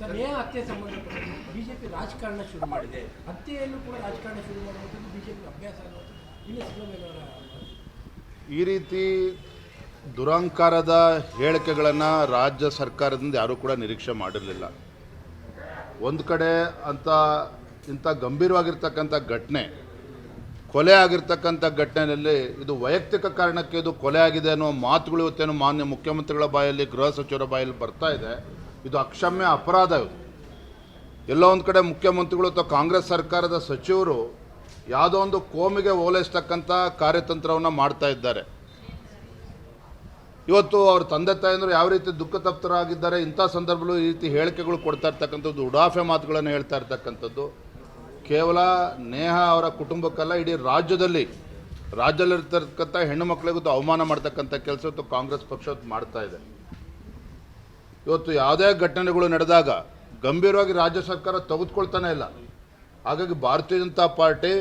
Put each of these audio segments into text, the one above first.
Sir ಹತ್ಯೆ ಸಂಬಂಧಪಟ್ಟ BJP ರಾಜಕಾರಣ ಶುರು ಮಾಡಿದೆ. ಹತ್ಯೆಯನ್ನು ಕೂಡ ರಾಜಕಾರಣ ಶುರು ಮಾಡುವಂಥದ್ದು ಬಿಜೆಪಿ ಅಭ್ಯಾಸ ಈ ರೀತಿ ದುರಂಕಾರದ ಹೇಳಿಕೆಗಳನ್ನು ರಾಜ್ಯ ಸರ್ಕಾರದಿಂದ ಯಾರೂ ಕೂಡ ನಿರೀಕ್ಷೆ ಮಾಡಿರಲಿಲ್ಲ. ಒಂದು ಕಡೆ ಅಂತ ಇಂಥ ಗಂಭೀರವಾಗಿರ್ತಕ್ಕಂಥ ಘಟನೆ, ಕೊಲೆ ಆಗಿರ್ತಕ್ಕಂಥ ಘಟನೆಯಲ್ಲಿ ಇದು ವೈಯಕ್ತಿಕ ಕಾರಣಕ್ಕೆ ಇದು ಕೊಲೆ ಆಗಿದೆ ಅನ್ನೋ ಮಾತುಗಳು ಇವತ್ತೇನು ಮಾನ್ಯ ಮುಖ್ಯಮಂತ್ರಿಗಳ ಬಾಯಲ್ಲಿ, ಗೃಹ ಸಚಿವರ ಬಾಯಲ್ಲಿ ಬರ್ತಾ ಇದೆ. ಇದು ಅಕ್ಷಮ್ಯ ಅಪರಾಧ ಇದು. ಎಲ್ಲೋ ಒಂದು ಕಡೆ ಮುಖ್ಯಮಂತ್ರಿಗಳು ಅಥವಾ ಕಾಂಗ್ರೆಸ್ ಸರ್ಕಾರದ ಸಚಿವರು ಯಾವುದೋ ಒಂದು ಕೋಮಿಗೆ ಓಲೈಸ್ತಕ್ಕಂಥ ಕಾರ್ಯತಂತ್ರವನ್ನು ಮಾಡ್ತಾ ಇದ್ದಾರೆ. ಇವತ್ತು ಅವ್ರ ತಂದೆ ತಾಯಂದರು ಯಾವ ರೀತಿ ದುಃಖ ತಪ್ತರಾಗಿದ್ದಾರೆ, ಇಂಥ ಸಂದರ್ಭದಲ್ಲೂ ಈ ರೀತಿ ಹೇಳಿಕೆಗಳು ಕೊಡ್ತಾ ಇರ್ತಕ್ಕಂಥದ್ದು, ಉಡಾಫೆ ಮಾತುಗಳನ್ನು ಹೇಳ್ತಾ ಇರ್ತಕ್ಕಂಥದ್ದು. ಕೇವಲ ನೇಹ ಅವರ ಕುಟುಂಬಕ್ಕಲ್ಲ, ಇಡೀ ರಾಜ್ಯದಲ್ಲಿ, ರಾಜ್ಯದಲ್ಲಿರ್ತಕ್ಕಂಥ ಹೆಣ್ಣು ಮಕ್ಕಳಿಗೂ ಅವಮಾನ ಮಾಡ್ತಕ್ಕಂಥ ಕೆಲಸ ಕಾಂಗ್ರೆಸ್ ಪಕ್ಷ ಮಾಡ್ತಾ ಇದೆ. ಇವತ್ತು ಯಾವುದೇ ಘಟನೆಗಳು ನಡೆದಾಗ ಗಂಭೀರವಾಗಿ ರಾಜ್ಯ ಸರ್ಕಾರ ತೆಗೆದುಕೊಳ್ತಾನೆ ಇಲ್ಲ. ಹಾಗಾಗಿ ಭಾರತೀಯ ಜನತಾ ಪಾರ್ಟಿ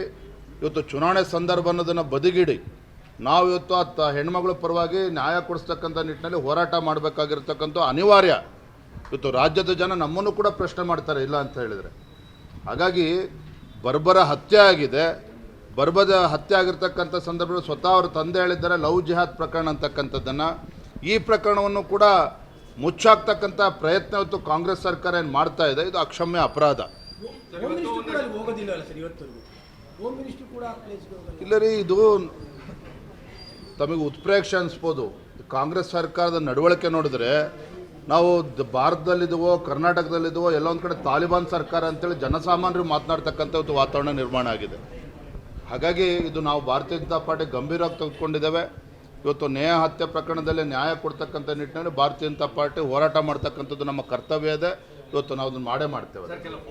ಇವತ್ತು ಚುನಾವಣೆ ಸಂದರ್ಭ ಅನ್ನೋದನ್ನು ಬದಿಗಿಡಿ. ನಾವು ಇವತ್ತು ಆ ಹೆಣ್ಮಗಳ ಪರವಾಗಿ ನ್ಯಾಯ ಕೊಡಿಸ್ತಕ್ಕಂಥ ನಿಟ್ಟಿನಲ್ಲಿ ಹೋರಾಟ ಮಾಡಬೇಕಾಗಿರ್ತಕ್ಕಂಥ ಅನಿವಾರ್ಯ. ಇವತ್ತು ರಾಜ್ಯದ ಜನ ನಮ್ಮನ್ನು ಕೂಡ ಪ್ರಶ್ನೆ ಮಾಡ್ತಾರೆ, ಇಲ್ಲ ಅಂತ ಹೇಳಿದರೆ. ಹಾಗಾಗಿ ಬರ್ಬರ ಹತ್ಯೆ ಆಗಿದೆ. ಬರ್ಬದ ಹತ್ಯೆ ಆಗಿರ್ತಕ್ಕಂಥ ಸಂದರ್ಭದಲ್ಲಿ ಸ್ವತಃ ಅವ್ರ ತಂದೆ ಹೇಳಿದ್ದಾರೆ, ಲವ್ ಜಿಹಾದ್ ಪ್ರಕರಣ ಅಂತಕ್ಕಂಥದ್ದನ್ನು. ಈ ಪ್ರಕರಣವನ್ನು ಕೂಡ ಮುಚ್ಚಾಕ್ತಕ್ಕಂಥ ಪ್ರಯತ್ನ ಇವತ್ತು ಕಾಂಗ್ರೆಸ್ ಸರ್ಕಾರ ಏನು ಮಾಡ್ತಾ ಇದೆ ಇದು ಅಕ್ಷಮ್ಯ ಅಪರಾಧ. ಇಲ್ಲ ರೀ ಇದು ತಮಗೆ ಉತ್ಪ್ರೇಕ್ಷೆ ಅನಿಸ್ಬೋದು. ಕಾಂಗ್ರೆಸ್ ಸರ್ಕಾರದ ನಡವಳಿಕೆ ನೋಡಿದ್ರೆ ನಾವು ಭಾರತದಲ್ಲಿದ್ದವೋ ಭಾರತದಲ್ಲಿದ್ದೀವೋ ಕರ್ನಾಟಕದಲ್ಲಿದ್ದೀವೋ ಎಲ್ಲ ಒಂದು ಕಡೆ ತಾಲಿಬಾನ್ ಸರ್ಕಾರ ಅಂತೇಳಿ ಜನಸಾಮಾನ್ಯರು ಮಾತನಾಡ್ತಕ್ಕಂಥ ಒಂದು ವಾತಾವರಣ ನಿರ್ಮಾಣ ಆಗಿದೆ. ಹಾಗಾಗಿ ಇದು ನಾವು ಭಾರತೀಯ ಜನತಾ ಪಾರ್ಟಿ ಗಂಭೀರವಾಗಿ ತೆಗೆದುಕೊಂಡಿದ್ದೇವೆ. ಇವತ್ತು ನೇಹ ಹತ್ಯೆ ಪ್ರಕರಣದಲ್ಲಿ ನ್ಯಾಯ ಕೊಡ್ತಕ್ಕಂಥ ನಿಟ್ಟಿನಲ್ಲಿ ಭಾರತೀಯ ಜನತಾ ಪಾರ್ಟಿ ಹೋರಾಟ ಮಾಡ್ತಕ್ಕಂಥದ್ದು ನಮ್ಮ ಕರ್ತವ್ಯ ಇದೆ. ಇವತ್ತು ನಾವು ಅದನ್ನು ಮಾಡೇ ಮಾಡ್ತೇವೆ.